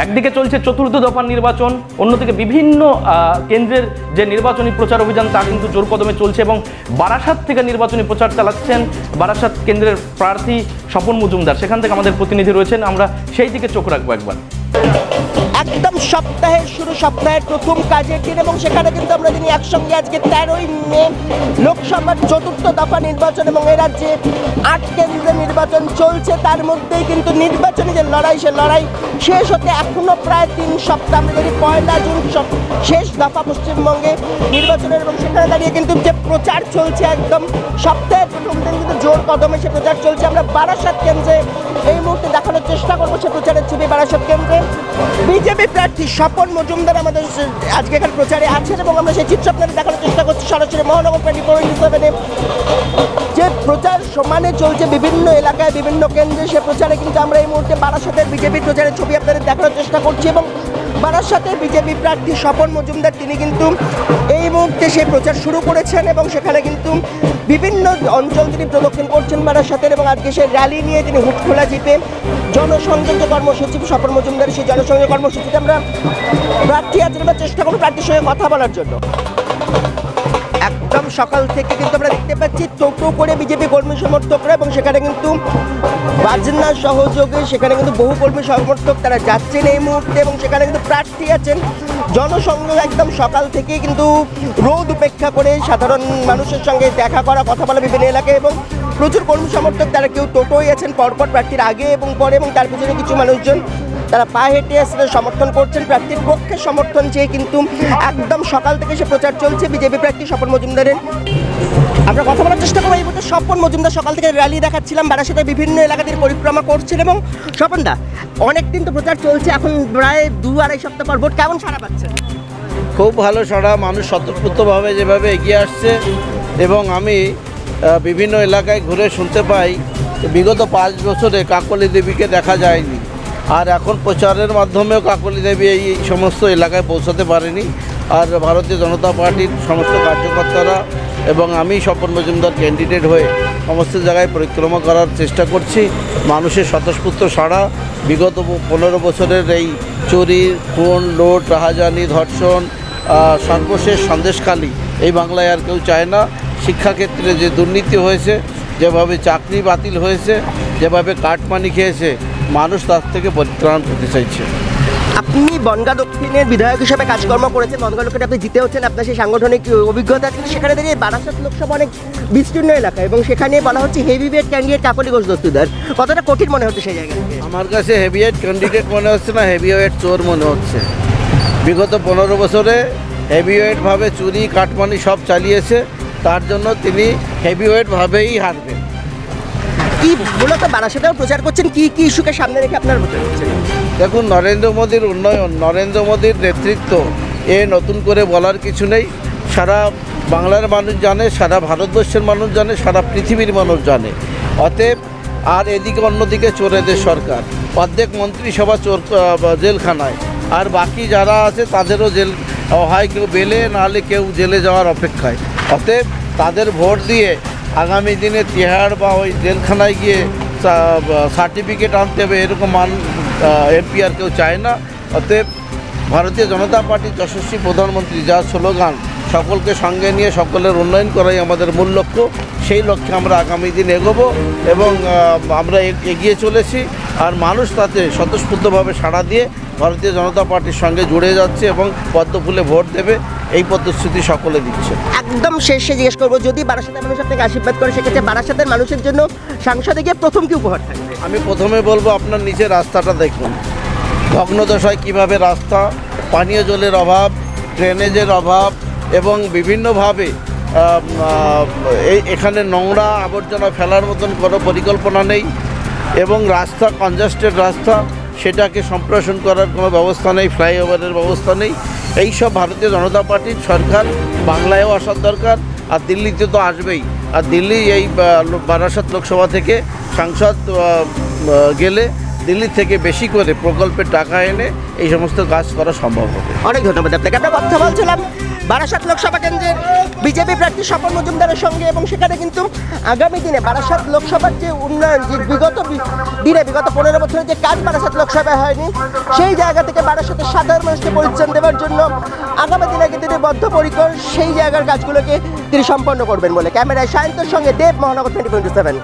একদিকে চলছে চতুর্থ দফার নির্বাচন, অন্যদিকে বিভিন্ন কেন্দ্রের যে নির্বাচনী প্রচার অভিযান, তা কিন্তু জোর কদমে চলছে এবং বারাসাত থেকে নির্বাচনী প্রচার চালাচ্ছেন বারাসাত কেন্দ্রের প্রার্থী স্বপন মজুমদার। সেখান থেকে আমাদের প্রতিনিধি রয়েছেন, আমরা সেই দিকে চোখ রাখব একবার। একদম সপ্তাহের শুরু, সপ্তাহের প্রথম কাজের দিন এবং সেখানে কিন্তু আমরা জানি একসঙ্গে আজকে তেরোই মে লোকসভার চতুর্থ দফা নির্বাচন এবং এ রাজ্যে আট কেন্দ্রে নির্বাচন চলছে। তার মধ্যেই কিন্তু নির্বাচনী যে লড়াই, সে লড়াই শেষ হতে এখনও প্রায় তিন সপ্তাহ, আমরা জানি পয়লা জুন শেষ দফা পশ্চিমবঙ্গে নির্বাচনের এবং সেখানে দাঁড়িয়ে কিন্তু যে প্রচার চলছে একদম সপ্তাহের প্রথম দিন কিন্তু জোর কদমে সে প্রচার চলছে। আমরা বারাসাত কেন্দ্রে এই মুহূর্তে দেখানোর চেষ্টা করব সে প্রচারের ছবি বারাসাত কেন্দ্রে। বিজেপি প্রার্থী স্বপন মজুমদার আমাদের আজকে এখানে প্রচারে আছেন এবং আমরা সেই চিত্র আপনাদের দেখানোর চেষ্টা করছি। সরাসরি মহানগর টোয়েন্টি ফোর যে প্রচার সমানে চলছে বিভিন্ন এলাকায়, বিভিন্ন কেন্দ্রে, সে প্রচারে কিন্তু আমরা এই মুহূর্তে বারাসাতের বিজেপি প্রচারের ছবি আপনাদের দেখানোর চেষ্টা করছি এবং বারাসাতের বিজেপি প্রার্থী স্বপন মজুমদার, তিনি কিন্তু এই মুহূর্তে সে প্রচার শুরু করেছেন এবং সেখানে কিন্তু বিভিন্ন অঞ্চল তিনি প্রদক্ষিণ করছেন বারাসাতের এবং আজকে সে র্যালি নিয়ে তিনি হুটখোলা জিপে জনসংযোগ যে কর্মসূচি স্বপন মজুমদার সেই জনসংযোগ কর্মসূচিতে আমরা প্রার্থী আছেন আমরা চেষ্টা করব প্রার্থীর সঙ্গে কথা বলার জন্য। একদম সকাল থেকে কিন্তু আমরা দেখতে পাচ্ছি টোটো করে বিজেপি কর্মী সমর্থকরা এবং সেখানে কিন্তু বাজনা সহযোগে সেখানে কিন্তু বহু কর্মী সমর্থক তারা যাচ্ছেন এই মুহূর্তে এবং সেখানে কিন্তু প্রার্থী আছেন। জনসংযোগ একদম সকাল থেকেই কিন্তু রোদ উপেক্ষা করে সাধারণ মানুষের সঙ্গে দেখা করা, কথা বলা বিভিন্ন এলাকায় এবং প্রচুর কর্মী সমর্থক তারা কেউ টোটোই আছেন, পরপর প্রার্থীর আগে এবং পরে এবং তার পিছনে কিছু মানুষজন তারা পা হেঁটে আসলে সমর্থন করছেন, প্রার্থীর পক্ষে সমর্থন চেয়ে কিন্তু একদম সকাল থেকে সে প্রচার চলছে, বিজেপি প্রার্থী স্বপন মজুমদারের। আমরা কথা বলার চেষ্টা করব এই মুহূর্তে। স্বপন মজুমদার সকাল থেকে র্যালি দেখাচ্ছিলাম, বারাসাতে বিভিন্ন এলাকা দিয়ে পরিক্রমা করছেন এবং স্বপনদা অনেক দিন তো প্রচার চলছে, এখন প্রায় দু আড়াই সপ্তাহ পর ভোট কেমন সারা পাচ্ছেন খুব ভালো সারা মানুষ স্বতঃস্ফূর্তভাবে যেভাবে এগিয়ে আসছে এবং আমি বিভিন্ন এলাকায় ঘুরে শুনতে পাই বিগত পাঁচ বছরে কাকলি দেবীকে দেখা যায়নি। আর এখন প্রচারের মাধ্যমেও কাকলি দেবী এই সমস্ত এলাকায় পৌঁছাতে পারেনি। আর ভারতীয় জনতা পার্টির সমস্ত কার্যকর্তারা এবং আমি স্বপন মজুমদার ক্যান্ডিডেট হয়ে সমস্ত জায়গায় পরিক্রমা করার চেষ্টা করছি। মানুষের স্বতঃস্ফূর্ত সাড়া। বিগত পনেরো বছরের এই চুরি, খুন, লোট রাহাজানি ধর্ষণ সর্বশেষ সন্দেশখালি এই বাংলায় আর কেউ চায় না। শিক্ষাক্ষেত্রে যে দুর্নীতি হয়েছে, যেভাবে চাকরি বাতিল হয়েছে, যেভাবে কাটমানি খেয়েছে মানুষ তার থেকে পরিত্রাণ পেতে চাইছে। আপনি বনগা দক্ষিণের বিধায়ক হিসেবে কাজকর্ম করেছেন বনগা দক্ষিণে আপনি জিতে হচ্ছেন আপনার সেই সাংগঠনিক অভিজ্ঞতা আছে সেখানে দাঁড়িয়ে বারাসাত লোকসভা অনেক বিস্তীর্ণ এলাকা এবং সেখানে বলা হচ্ছে heavyweight candidate Kakoli Ghosh Dastidar কতটা কঠিন মনে হচ্ছে সেই জায়গায় আমার কাছে হেভিওয়েট ক্যান্ডিডেট মনে হচ্ছে না হেভিওয়েট চোর মনে হচ্ছে। বিগত পনেরো বছরে হেভিওয়েটভাবে চুরি কাটমানি সব চালিয়েছে তার জন্য তিনি হেভিওয়েটভাবেই হারবেন। কি মূলত বারাসাতেও প্রচার করছেন? কি কি ইস্যুকে সামনে রেখে প্রচার করছেন দেখুন, নরেন্দ্র মোদীর উন্নয়ন, নরেন্দ্র মোদীর নেতৃত্ব, এ নতুন করে বলার কিছু নেই। সারা বাংলার মানুষ জানে, সারা ভারতবর্ষের মানুষ জানে, সারা পৃথিবীর মানুষ জানে। অতএব, আর এদিকে অন্যদিকে চোরেদের সরকার। অর্ধেক মন্ত্রিসভা চোর জেলখানায়। আর বাকি যারা আছে, তাদেরও জেল হয় কেউ বেলে নাহলে কেউ জেলে যাওয়ার অপেক্ষায়। অতএব, তাদের ভোট দিয়ে আগামী দিনে তিহাড় বা ওই জেলখানায় গিয়ে সার্টিফিকেট আনতে হবে, এরকম মান এমপি আর কেউ চায় না। অতএব ভারতীয় জনতা পার্টির যশস্বী প্রধানমন্ত্রী যার স্লোগান, সকলকে সঙ্গে নিয়ে সকলের উন্নয়ন করাই আমাদের মূল লক্ষ্য, সেই লক্ষ্যে আমরা আগামী দিন এগোবো এবং আমরা এগিয়ে চলেছি। আর মানুষ তাতে স্বতঃস্ফূর্তভাবে সাড়া দিয়ে ভারতীয় জনতা পার্টির সঙ্গে জুড়ে যাচ্ছে এবং পদ্মফুলে ভোট দেবে। এই প্রতিশ্রুতি সকলে দিচ্ছে। একদম শেষে জিজ্ঞেস করব যদি বারাসাতের মানুষ আপনাকে আশীর্বাদ করে সেক্ষেত্রে বারাসাতের মানুষের জন্য সাংসদে গিয়ে প্রথম কি উপহার থাকবে? আমি প্রথমে বলব আপনার নিচে রাস্তাটা দেখুন। ভগ্নদশায় কীভাবে রাস্তা পানীয় জলের অভাব ড্রেনেজের অভাব এবং বিভিন্নভাবে এই এখানে নোংরা আবর্জনা ফেলার মতন কোনো পরিকল্পনা নেই এবং রাস্তা কনজাস্টেড রাস্তা সেটাকে সম্প্রসারণ করার কোনো ব্যবস্থা নেই ফ্লাইওভারের ব্যবস্থা নেই। এই সব ভারতীয় জনতা পার্টির সরকার, বাংলায়ও আসার দরকার, আর দিল্লিতে তো আসবেই। আর দিল্লি এই বারাসাত লোকসভা থেকে সাংসদ গেলে দিল্লি থেকে বেশি করে প্রকল্পের টাকা এনে এই সমস্ত কাজ করা সম্ভব হবে। অনেক ধন্যবাদ আপনাকে। আমরা কথা বলছিলাম বারাসাত লোকসভা কেন্দ্রের বিজেপি প্রার্থী স্বপন মজুমদারের সঙ্গে এবং সেখানে কিন্তু আগামী দিনে বারাসাত লোকসভার যে উন্নয়ন, যে বিগত দিনে বিগত পনেরো বছরের যে কাজ বারাসাত লোকসভায় হয়নি, সেই জায়গা থেকে বারাসাতের সাধারণ মানুষকে পরিচ্ছন্ন বদ্ধপরিকর সেই জায়গার কাজগুলোকে তিনি সম্পন্ন করবেন বলে। ক্যামেরায় সায়ন্তর সঙ্গে দেব মহানগর টোয়েন্টি টোয়েন্টি সেভেন।